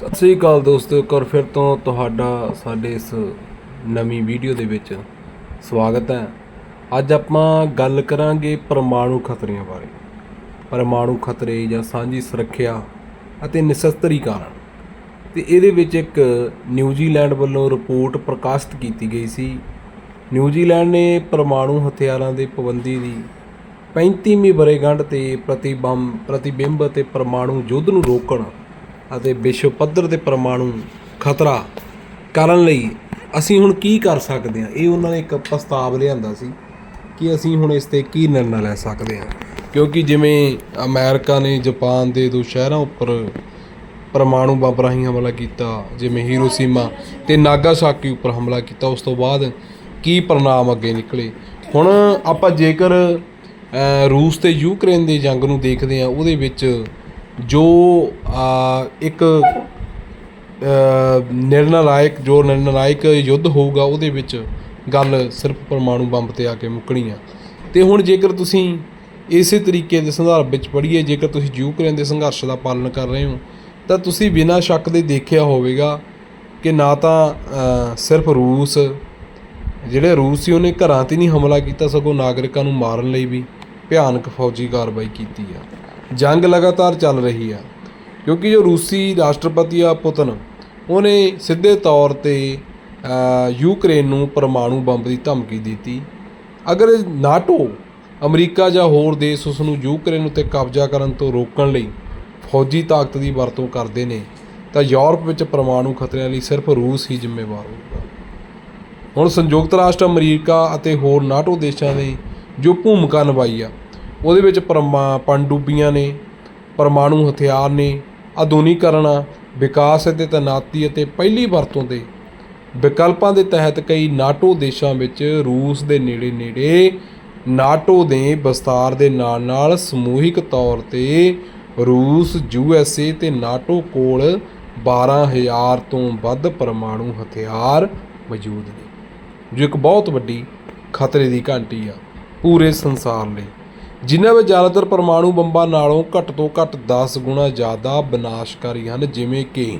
ਸਤਿ ਸ੍ਰੀ ਅਕਾਲ ਦੋਸਤੋ, ਇੱਕ ਵਾਰ ਫਿਰ ਤੋਂ ਤੁਹਾਡਾ, ਸਾਡੇ ਇਸ ਨਵੀਂ ਵੀਡੀਓ ਦੇ ਵਿੱਚ ਸਵਾਗਤ ਹੈ। ਅੱਜ ਆਪਾਂ ਗੱਲ ਕਰਾਂਗੇ ਪਰਮਾਣੂ ਖਤਰਿਆਂ ਬਾਰੇ। ਪਰਮਾਣੂ ਖਤਰੇ ਜਾਂ ਸਾਂਝੀ ਸੁਰੱਖਿਆ ਅਤੇ ਨਿਸ਼ਸਤਰੀਕਰਨ ਤੇ ਇਹਦੇ ਵਿੱਚ ਇੱਕ ਨਿਊਜ਼ੀਲੈਂਡ ਵੱਲੋਂ ਰਿਪੋਰਟ ਪ੍ਰਕਾਸ਼ਿਤ ਕੀਤੀ ਗਈ ਸੀ। ਨਿਊਜ਼ੀਲੈਂਡ ਨੇ ਪਰਮਾਣੂ ਹਥਿਆਰਾਂ ਦੇ ਪਾਬੰਦੀ ਦੀ 35ਵੀਂ ਵਰ੍ਹੇਗੰਢ ਤੇ ਪ੍ਰਤੀਬੰਬ ਪ੍ਰਤੀਬਿੰਬ ਅਤੇ ਪਰਮਾਣੂ ਯੁੱਧ ਨੂੰ ਰੋਕਣ ਅਤੇ ਵਿਸ਼ਵ ਪੱਧਰ ਦੇ ਪਰਮਾਣੂ ਖਤਰਾ ਕਰਨ ਲਈ ਅਸੀਂ ਹੁਣ ਕੀ ਕਰ ਸਕਦੇ ਹਾਂ? ਇਹ ਉਹਨਾਂ ਨੇ ਇੱਕ ਪ੍ਰਸਤਾਵ ਲਿਆਂਦਾ ਸੀ ਕਿ ਅਸੀਂ ਹੁਣ ਇਸ ਤੇ ਕੀ ਨਿਰਣਾ ਲੈ ਸਕਦੇ ਹਾਂ? ਕਿਉਂਕਿ ਜਿਵੇਂ ਅਮਰੀਕਾ ਨੇ ਜਾਪਾਨ ਦੇ ਦੋ ਸ਼ਹਿਰਾਂ ਉੱਪਰ ਪਰਮਾਣੂ ਬੰਬ ਰਾਹੀਂ ਹਮਲਾ ਕੀਤਾ, ਜਿਵੇਂ ਹੀਰੋਸ਼ੀਮਾ ਤੇ ਨਾਗਾਸਾਕੀ ਉੱਪਰ ਹਮਲਾ ਕੀਤਾ, ਉਸ ਤੋਂ ਬਾਅਦ ਕੀ ਪਰਿਣਾਮ ਅੱਗੇ ਨਿਕਲੇ? ਹੁਣ ਆਪਾਂ ਜੇਕਰ ਰੂਸ ਤੇ ਯੂਕਰੇਨ ਦੀ ਜੰਗ ਨੂੰ ਦੇਖਦੇ ਆ ਉਹਦੇ ਵਿੱਚ ਜੋ ਇੱਕ ਅ, ਨਿਰਣਾਇਕ ਜੋ ਨਿਰਣਾਇਕ ਯੁੱਧ ਹੋਊਗਾ ਉਹਦੇ ਵਿੱਚ ਗੱਲ ਸਿਰਫ ਪਰਮਾਣੂ ਬੰਬ ਤੇ ਆ ਕੇ ਮੁੱਕਣੀ ਆ। ਤੇ ਹੁਣ ਜੇਕਰ ਤੁਸੀਂ ਇਸੇ ਤਰੀਕੇ ਦੇ ਸੰਦਰਭ ਵਿੱਚ ਪੜ੍ਹੀਏ ਜੇਕਰ ਤੁਸੀਂ ਯੂਕਰੇਨ ਦੇ ਸੰਘਰਸ਼ ਦਾ ਪਾਲਣ ਕਰ ਰਹੇ ਹੋ ਤਾਂ ਤੁਸੀਂ ਬਿਨਾਂ ਸ਼ੱਕ ਦੇ ਦੇਖਿਆ ਹੋਵੇਗਾ ਕਿ ਨਾ ਤਾਂ ਸਿਰਫ ਰੂਸ ਜਿਹੜੇ ਰੂਸ ਸੀ ਉਹਨੇ ਘਰਾਂ ਤੇ ਨਹੀਂ ਹਮਲਾ ਕੀਤਾ ਸਗੋਂ ਨਾਗਰਿਕਾਂ ਨੂੰ ਮਾਰਨ ਲਈ ਵੀ ਭਿਆਨਕ ਫੌਜੀ ਕਾਰਵਾਈ ਕੀਤੀ ਆ। ਜੰਗ ਲਗਾਤਾਰ ਚੱਲ ਰਹੀ ਆ। ਕਿਉਂਕਿ ਜੋ ਰੂਸੀ ਰਾਸ਼ਟਰਪਤੀ ਆ ਪੁਤਨ, ਉਹਨੇ ਸਿੱਧੇ ਤੌਰ ਤੇ ਯੂਕਰੇਨ ਨੂੰ ਪਰਮਾਣੂ ਬੰਬ ਦੀ ਧਮਕੀ ਦਿੱਤੀ। ਅਗਰ ਨਾਟੋ, ਅਮਰੀਕਾ ਜਾਂ ਹੋਰ ਦੇਸ਼ ਉਸ ਨੂੰ ਯੂਕਰੇਨ ਉੱਤੇ ਕਬਜ਼ਾ ਕਰਨ ਤੋਂ ਰੋਕਣ ਲਈ ਫੌਜੀ ਤਾਕਤ ਦੀ ਵਰਤੋਂ ਕਰਦੇ ਨੇ, ਤਾਂ ਯੂਰਪ ਵਿੱਚ ਪਰਮਾਣੂ ਖਤਰਿਆਂ ਲਈ ਸਿਰਫ ਰੂਸ ਹੀ ਜ਼ਿੰਮੇਵਾਰ ਹੋਊਗਾ। ਹੁਣ ਸੰਯੁਕਤ ਰਾਸ਼ਟਰ ਅਮਰੀਕਾ ਅਤੇ ਹੋਰ ਨਾਟੋ ਦੇਸ਼ਾਂ ਨੇ ਜੋ ਭੂਮਿਕਾ ਨਿਭਾਈ ਆ ਉਹਦੇ ਵਿੱਚ ਪਰਮਾ ਪਣਡੁੱਬੀਆਂ ਨੇ, ਪਰਮਾਣੂ ਹਥਿਆਰ ਨੇ ਆਧੁਨਿਕਰਨ ਵਿਕਾਸ ਅਤੇ ਤੈਨਾਤੀ ਅਤੇ ਪਹਿਲੀ ਵਰਤੋਂ ਦੇ ਵਿਕਲਪਾਂ ਦੇ ਤਹਿਤ ਕਈ ਨਾਟੋ ਦੇਸ਼ਾਂ ਵਿੱਚ ਰੂਸ ਦੇ ਨੇੜੇ ਨੇੜੇ ਨਾਟੋ ਦੇ ਵਿਸਤਾਰ ਦੇ ਨਾਲ ਨਾਲ ਸਮੂਹਿਕ ਤੌਰ ਤੇ ਰੂਸ ਯੂਐਸਏ ਤੇ ਨਾਟੋ ਕੋਲ 12000 ਤੋਂ ਵੱਧ ਪਰਮਾਣੂ ਹਥਿਆਰ ਮੌਜੂਦ ਨੇ, ਜੋ ਇੱਕ ਬਹੁਤ ਵੱਡੀ ਖਤਰੇ ਦੀ ਘੰਟੀ ਆ ਪੂਰੇ ਸੰਸਾਰ ਲਈ। ਜਿਨ੍ਹਾਂ ਵਿੱਚ ਜ਼ਿਆਦਾਤਰ ਪਰਮਾਣੂ ਬੰਬਾਂ ਨਾਲੋਂ ਘੱਟ ਤੋਂ ਘੱਟ 10 ਗੁਣਾ ਜ਼ਿਆਦਾ ਵਿਨਾਸ਼ਕਾਰੀ ਹਨ, ਜਿਵੇਂ ਕਿ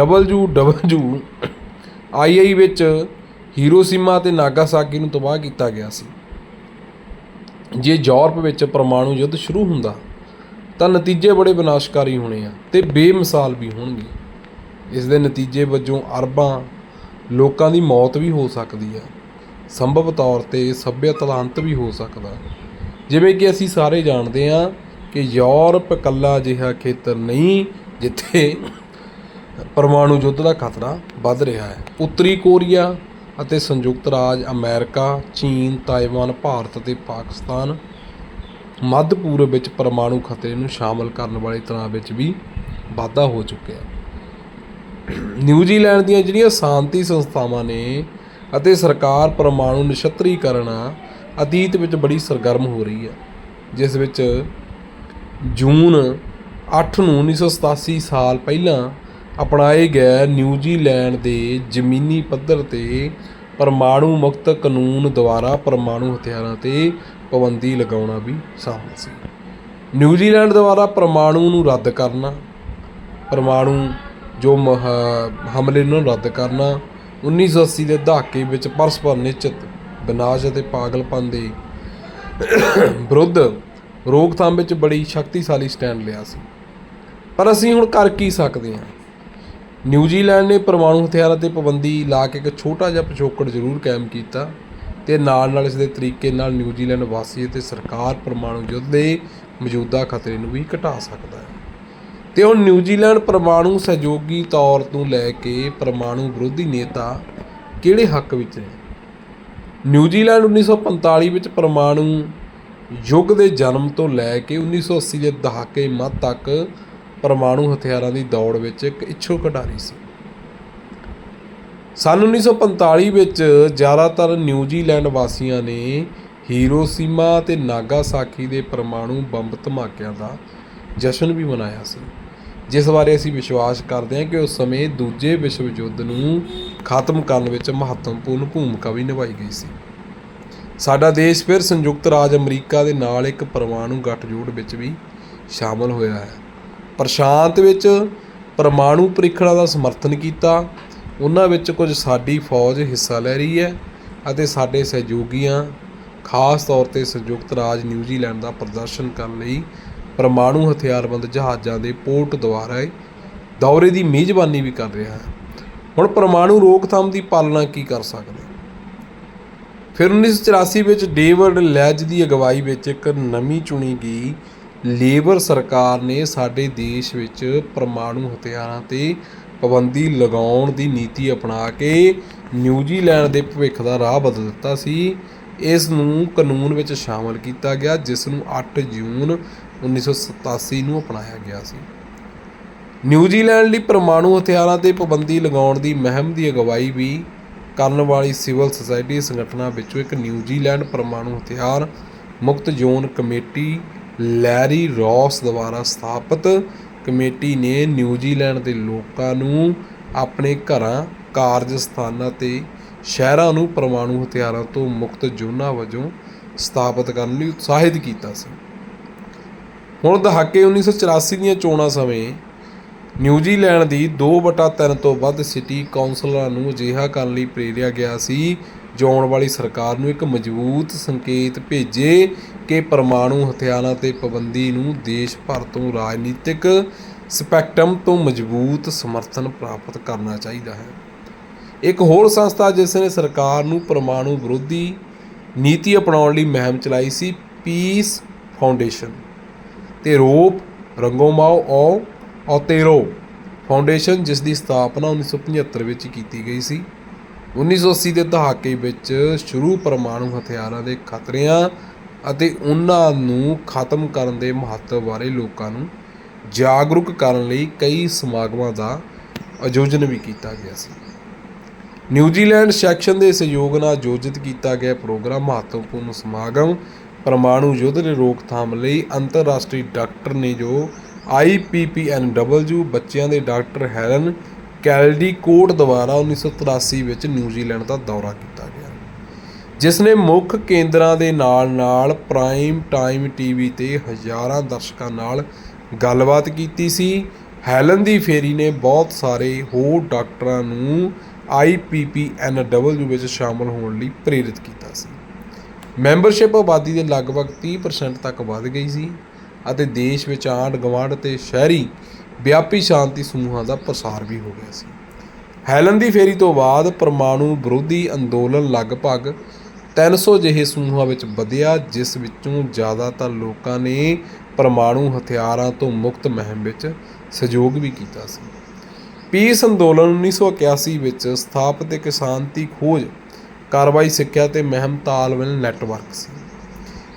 WW ਆਈਆਈ ਵਿੱਚ ਹੀਰੋਸੀਮਾ ਤੇ ਨਾਗਾਸਾਕੀ ਨੂੰ ਤਬਾਹ ਕੀਤਾ ਗਿਆ ਸੀ। ਜੇ ਯੂਰਪ ਵਿੱਚ ਪਰਮਾਣੂ ਯੁੱਧ ਸ਼ੁਰੂ ਹੁੰਦਾ, ਤਾਂ ਨਤੀਜੇ ਬੜੇ ਵਿਨਾਸ਼ਕਾਰੀ ਹੋਣੇ ਆ ਤੇ ਬੇਮਿਸਾਲ ਵੀ ਹੋਣਗੇ। ਇਸ ਦੇ ਨਤੀਜੇ ਵਜੋਂ ਅਰਬਾਂ ਲੋਕਾਂ ਦੀ ਮੌਤ ਵੀ ਹੋ ਸਕਦੀ ਹੈ ਸੰਭਵ ਤੌਰ ਤੇ ਸੱਭਿਅਤਾ ਦਾ ਅੰਤ ਵੀ ਹੋ ਸਕਦਾ। ਜਿਵੇਂ ਕਿ ਅਸੀਂ ਸਾਰੇ ਜਾਣਦੇ ਹਾਂ ਕਿ ਯੂਰਪ ਇਕੱਲਾ ਅਜਿਹਾ ਖੇਤਰ ਨਹੀਂ ਜਿੱਥੇ ਪਰਮਾਣੂ ਯੁੱਧ ਦਾ ਖਤਰਾ ਵੱਧ ਰਿਹਾ ਹੈ। ਉੱਤਰੀ ਕੋਰੀਆ ਅਤੇ ਸੰਯੁਕਤ ਰਾਜ ਅਮਰੀਕਾ, ਚੀਨ ਤਾਈਵਾਨ ਭਾਰਤ ਅਤੇ ਪਾਕਿਸਤਾਨ ਮੱਧ ਪੂਰਬ ਵਿੱਚ ਪਰਮਾਣੂ ਖਤਰੇ ਨੂੰ ਸ਼ਾਮਲ ਕਰਨ ਵਾਲੇ ਤਣਾਅ ਵਿੱਚ ਵੀ ਵਾਧਾ ਹੋ ਚੁੱਕਿਆ ਨਿਊਜ਼ੀਲੈਂਡ ਦੀਆਂ ਜਿਹੜੀਆਂ ਸ਼ਾਂਤੀ ਸੰਸਥਾਵਾਂ ਨੇ ਅਤੇ ਸਰਕਾਰ ਪਰਮਾਣੂ ਨਿਸ਼ਤਰੀਕਰਨ ਅਤੀਤ ਵਿੱਚ ਬੜੀ ਸਰਗਰਮ ਹੋ ਰਹੀ ਹੈ, ਜਿਸ ਵਿੱਚ ਜੂਨ 8 ਨੂੰ 1987 ਸਾਲ ਪਹਿਲਾਂ ਅਪਣਾਏ ਗਏ ਨਿਊਜ਼ੀਲੈਂਡ ਦੇ ਜ਼ਮੀਨੀ ਪੱਧਰ ਤੇ ਪਰਮਾਣੂ ਮੁਕਤ ਕਾਨੂੰਨ ਦੁਆਰਾ ਪਰਮਾਣੂ ਹਥਿਆਰਾਂ ਤੇ ਪਾਬੰਦੀ ਲਗਾਉਣਾ ਵੀ ਸ਼ਾਮਲ ਸੀ। ਨਿਊਜ਼ੀਲੈਂਡ ਦੁਆਰਾ ਪਰਮਾਣੂ ਨੂੰ ਰੱਦ ਕਰਨਾ, ਪਰਮਾਣੂ ਜੋ ਮਹ- ਹਮਲੇ ਨੂੰ ਰੱਦ ਕਰਨਾ 1980 ਦੇ ਦਹਾਕੇ ਵਿੱਚ ਪਰਸਪਰ ਨਿਸ਼ਚਿਤ ਵਿਨਾਸ਼ ਅਤੇ ਪਾਗਲਪਨ ਦੇ ਵਿਰੁੱਧ ਰੋਕਥਾਮ ਵਿੱਚ ਬੜੀ ਸ਼ਕਤੀਸ਼ਾਲੀ ਸਟੈਂਡ ਲਿਆ ਸੀ। ਪਰ ਅਸੀਂ ਹੁਣ ਕਰ ਕੀ ਸਕਦੇ ਹਾਂ? ਨਿਊਜ਼ੀਲੈਂਡ ਨੇ ਪਰਮਾਣੂ ਹਥਿਆਰਾਂ ਤੇ ਪਾਬੰਦੀ ਲਾ ਕੇ ਇੱਕ ਛੋਟਾ ਜਿਹਾ ਪਿਛੋਕੜ ਜ਼ਰੂਰ ਕਾਇਮ ਕੀਤਾ ਤੇ ਨਾਲ ਨਾਲ ਇਸ ਦੇ ਤਰੀਕੇ ਨਾਲ ਨਿਊਜ਼ੀਲੈਂਡ ਵਾਸੀ ਅਤੇ ਸਰਕਾਰ ਪਰਮਾਣੂ ਯੁੱਧ ਦੇ ਮੌਜੂਦਾ ਖਤਰੇ ਨੂੰ ਵੀ ਘਟਾ ਸਕਦਾ ਹੈ। ਤੇ ਹੁਣ ਨਿਊਜ਼ੀਲੈਂਡ ਪਰਮਾਣੂ ਸਹਿਯੋਗੀ ਤੌਰ ਤੋਂ ਲੈ ਕੇ ਪਰਮਾਣੂ ਵਿਰੋਧੀ ਨੇਤਾ ਕਿਹੜੇ ਹੱਕ ਵਿੱਚ ਨੇ? ਨਿਊਜ਼ੀਲੈਂਡ 1945 ਵਿੱਚ ਪਰਮਾਣੂ ਯੁੱਗ ਦੇ ਜਨਮ ਤੋਂ ਲੈ ਕੇ 1980 ਦੇ ਦਹਾਕੇ ਮੱਧ ਤੱਕ ਪਰਮਾਣੂ ਹਥਿਆਰਾਂ ਦੀ ਦੌੜ ਵਿੱਚ ਇੱਕ ਇੱਛੁਕ ਖਿਡਾਰੀ ਸੀ। ਸੰਨ 1945 ਵਿੱਚ ਜ਼ਿਆਦਾਤਰ ਨਿਊਜ਼ੀਲੈਂਡ ਵਾਸੀਆਂ ਨੇ ਹੀਰੋਸੀਮਾ ਤੇ ਨਾਗਾਸਾਕੀ ਦੇ ਪਰਮਾਣੂ ਬੰਬ ਧਮਾਕਿਆਂ ਦਾ ਜਸ਼ਨ ਵੀ ਮਨਾਇਆ ਸੀ। ਜਿਸ ਬਾਰੇ ਅਸੀਂ ਵਿਸ਼ਵਾਸ ਕਰਦੇ ਹਾਂ ਕਿ ਉਸ ਸਮੇਂ ਦੂਜੇ ਵਿਸ਼ਵ ਯੁੱਧ ਨੂੰ ਖਤਮ ਕਰਨ ਵਿੱਚ ਮਹੱਤਵਪੂਰਨ ਭੂਮਿਕਾ ਵੀ ਨਿਭਾਈ ਗਈ ਸੀ। ਸਾਡਾ ਦੇਸ਼ ਫਿਰ ਸੰਯੁਕਤ ਰਾਜ ਅਮਰੀਕਾ ਦੇ ਨਾਲ ਇੱਕ ਪਰਮਾਣੂ ਗੱਠਜੋੜ ਵਿੱਚ ਵੀ ਸ਼ਾਮਲ ਹੋਇਆ ਹੈ। ਪ੍ਰਸ਼ਾਂਤ ਵਿੱਚ ਪਰਮਾਣੂ ਪ੍ਰੀਖਣਾਂ ਦਾ ਸਮਰਥਨ ਕੀਤਾ, ਉਹਨਾਂ ਵਿੱਚ ਕੁਝ ਸਾਡੀ ਫੌਜ ਹਿੱਸਾ ਲੈ ਰਹੀ ਹੈ ਅਤੇ ਸਾਡੇ ਸਹਿਯੋਗੀਆਂ, ਖਾਸ ਤੌਰ ਤੇ ਸੰਯੁਕਤ ਰਾਜ ਨਿਊਜ਼ੀਲੈਂਡ ਦਾ ਪ੍ਰਦਰਸ਼ਨ ਕਰਨ ਲਈ ਪਰਮਾਣੂ ਹਥਿਆਰਬੰਦ ਜਹਾਜ਼ਾਂ ਦੇ ਪੋਰਟ ਦੁਆਰਾ ਦੌਰੇ ਦੀ ਮੇਜ਼ਬਾਨੀ ਵੀ ਕਰ ਰਿਹਾ ਹੈ। ਹੁਣ ਪਰਮਾਣੂ ਰੋਕਥਾਮ ਦੀ ਪਾਲਣਾ ਕੀ ਕਰ ਸਕਦੇ? ਫਿਰ 1984 ਵਿੱਚ ਡੇਵਿਡ ਲੈਜ ਦੀ ਅਗਵਾਈ ਵਿੱਚ ਇੱਕ ਨਵੀਂ ਚੁਣੀ ਗਈ ਲੇਬਰ ਸਰਕਾਰ ਨੇ ਸਾਡੇ ਦੇਸ਼ ਵਿੱਚ ਪਰਮਾਣੂ ਹਥਿਆਰਾਂ ਤੇ ਪਾਬੰਦੀ ਲਗਾਉਣ ਦੀ ਨੀਤੀ ਅਪਣਾ ਕੇ ਨਿਊਜ਼ੀਲੈਂਡ ਦੇ ਭਵਿੱਖ ਦਾ ਰਾਹ ਬਦਲ ਦਿੱਤਾ ਸੀ। ਇਸ ਨੂੰ ਕਾਨੂੰਨ ਵਿੱਚ ਸ਼ਾਮਲ ਕੀਤਾ ਗਿਆ, ਜਿਸ ਨੂੰ 8 ਜੂਨ 1987 ਨੂੰ ਅਪਣਾਇਆ ਗਿਆ ਸੀ। ਨਿਊਜ਼ੀਲੈਂਡ ਲਈ ਪਰਮਾਣੂ ਹਥਿਆਰਾਂ ਤੇ ਪਾਬੰਦੀ ਲਗਾਉਣ ਦੀ ਮੁਹਿੰਮ ਦੀ ਅਗਵਾਈ ਵੀ ਕਰਨ ਵਾਲੀ ਸਿਵਲ ਸੁਸਾਇਟੀ ਸੰਗਠਨਾਂ ਵਿੱਚੋਂ ਇੱਕ ਨਿਊਜ਼ੀਲੈਂਡ ਪਰਮਾਣੂ ਹਥਿਆਰ ਮੁਕਤ ਜ਼ੋਨ ਕਮੇਟੀ ਲੈਰੀ ਰੌਸ ਦੁਆਰਾ ਸਥਾਪਿਤ ਕਮੇਟੀ ਨੇ ਨਿਊਜ਼ੀਲੈਂਡ ਦੇ ਲੋਕਾਂ ਨੂੰ ਆਪਣੇ ਘਰਾਂ, ਕਾਰਜ ਸਥਾਨਾਂ ਤੇ ਸ਼ਹਿਰਾਂ ਨੂੰ ਪਰਮਾਣੂ ਹਥਿਆਰਾਂ ਤੋਂ ਮੁਕਤ ਜ਼ੋਨਾਂ ਵਜੋਂ ਸਥਾਪਿਤ ਕਰਨ ਲਈ ਉਤਸ਼ਾਹਿਤ ਕੀਤਾ ਸੀ। ਹੁਣ ਦਹਾਕੇ 1984 ਦੀਆਂ ਚੋਣਾਂ ਸਮੇਂ ਨਿਊਜ਼ੀਲੈਂਡ ਦੀ 2/3 ਤੋਂ ਵੱਧ ਸਿਟੀ ਕੌਂਸਲਰਾਂ ਨੂੰ ਅਜਿਹਾ ਕਰਨ ਲਈ ਪ੍ਰੇਰਿਆ ਗਿਆ ਸੀ ਜੋ ਆਉਣ ਵਾਲੀ ਸਰਕਾਰ ਨੂੰ ਇੱਕ ਮਜ਼ਬੂਤ ਸੰਕੇਤ ਭੇਜੇ ਕਿ ਪਰਮਾਣੂ ਹਥਿਆਰਾਂ ਤੇ ਪਾਬੰਦੀ ਨੂੰ ਦੇਸ਼ ਭਰ ਤੋਂ ਰਾਜਨੀਤਿਕ ਸਪੈਕਟਰਮ ਤੋਂ ਮਜ਼ਬੂਤ ਸਮਰਥਨ ਪ੍ਰਾਪਤ ਕਰਨਾ ਚਾਹੀਦਾ ਹੈ। ਇੱਕ ਹੋਰ ਸੰਸਥਾ ਜਿਸ ਨੇ ਸਰਕਾਰ ਨੂੰ ਪਰਮਾਣੂ ਵਿਰੋਧੀ ਨੀਤੀ ਅਪਣਾਉਣ ਲਈ ਮੁਹਿੰਮ ਚਲਾਈ ਸੀ, ਪੀਸ ਫਾਊਂਡੇਸ਼ਨ। ਤੇ ਰੋਪ ਰੰਗੋਮਾਓ ਔ, ਔਤੇਰੋ ਫਾਊਂਡੇਸ਼ਨ ਜਿਸ ਦੀ ਸਥਾਪਨਾ 1975 ਵਿੱਚ ਕੀਤੀ ਗਈ ਸੀ। 1980 ਦੇ ਦਹਾਕੇ ਵਿੱਚ ਸ਼ੁਰੂ ਪਰਮਾਣੂ ਹਥਿਆਰਾਂ ਦੇ ਖਤਰਿਆਂ ਅਤੇ ਉਹਨਾਂ ਨੂੰ ਖਤਮ ਕਰਨ ਦੇ ਮਹੱਤਵ ਬਾਰੇ ਲੋਕਾਂ ਨੂੰ ਜਾਗਰੂਕ ਕਰਨ ਲਈ ਕਈ ਸਮਾਗਮਾਂ ਦਾ ਆਯੋਜਨ ਵੀ ਕੀਤਾ ਗਿਆ ਸੀ। ਨਿਊਜ਼ੀਲੈਂਡ ਸੈਕਸ਼ਨ ਦੇ ਸਹਿਯੋਗ ਨਾਲ ਆਯੋਜਿਤ ਕੀਤਾ ਗਿਆ ਪ੍ਰੋਗਰਾਮ ਮਹੱਤਵਪੂਰਨ ਸਮਾਗਮ ਪਰਮਾਣੂ ਯੁੱਧ ਦੀ ਰੋਕਥਾਮ ਲਈ ਅੰਤਰਰਾਸ਼ਟਰੀ ਡਾਕਟਰ ਨੇ ਜੋ IPPNW ਬੱਚਿਆਂ ਦੇ ਡਾਕਟਰ ਹੈਲਨ ਕੈਲਡੀਕੋਟ ਦੁਆਰਾ 1983 ਵਿੱਚ ਨਿਊਜ਼ੀਲੈਂਡ ਦਾ ਦੌਰਾ ਕੀਤਾ ਗਿਆ, ਜਿਸ ਨੇ ਮੁੱਖ ਕੇਂਦਰਾਂ ਦੇ ਨਾਲ-ਨਾਲ ਪ੍ਰਾਈਮ ਟਾਈਮ ਟੀਵੀ ਤੇ ਹਜ਼ਾਰਾਂ ਦਰਸ਼ਕਾਂ ਨਾਲ ਗੱਲਬਾਤ ਕੀਤੀ ਸੀ। ਹੈਲਨ ਦੀ ਫੇਰੀ ਨੇ ਬਹੁਤ ਸਾਰੇ ਹੋਰ ਡਾਕਟਰਾਂ ਨੂੰ IPPNW ਵਿੱਚ ਸ਼ਾਮਲ ਹੋਣ ਲਈ ਪ੍ਰੇਰਿਤ ਕੀਤਾ ਸੀ। ਮੈਂਬਰਸ਼ਿਪ ਆਬਾਦੀ ਦੇ ਲਗਭਗ 30% ਤੱਕ ਵਧ ਗਈ ਸੀ ਅਤੇ ਦੇਸ਼ ਵਿੱਚ ਆਂਢ ਗੁਆਂਢ ਤੇ ਸ਼ਹਿਰੀ ਵਿਆਪੀ ਸ਼ਾਂਤੀ ਸਮੂਹਾਂ ਦਾ ਪ੍ਰਸਾਰ ਵੀ ਹੋ ਗਿਆ ਸੀ। ਹੈਲਨ ਦੀ ਫੇਰੀ ਤੋਂ ਬਾਅਦ ਪਰਮਾਣੂ ਵਿਰੋਧੀ ਅੰਦੋਲਨ ਲਗਭਗ 300 ਜਿਹੇ ਸਮੂਹਾਂ ਵਿੱਚ ਵਧਿਆ, ਜਿਸ ਵਿੱਚੋਂ ਜ਼ਿਆਦਾਤਰ ਲੋਕਾਂ ਨੇ ਪਰਮਾਣੂ ਹਥਿਆਰਾਂ ਤੋਂ ਮੁਕਤ ਮੁਹਿੰਮ ਵਿੱਚ ਸਹਿਯੋਗ ਵੀ ਕੀਤਾ ਸੀ। ਪੀਸ ਅੰਦੋਲਨ 1981 ਵਿੱਚ ਸਥਾਪਿਤ ਇੱਕ ਸ਼ਾਂਤੀ ਖੋਜ ਕਾਰਵਾਈ ਸਿੱਖਿਆ ਤੇ ਮਹਿਮ ਤਾਲਮੇਲ ਨੈਟਵਰਕ ਸੀ।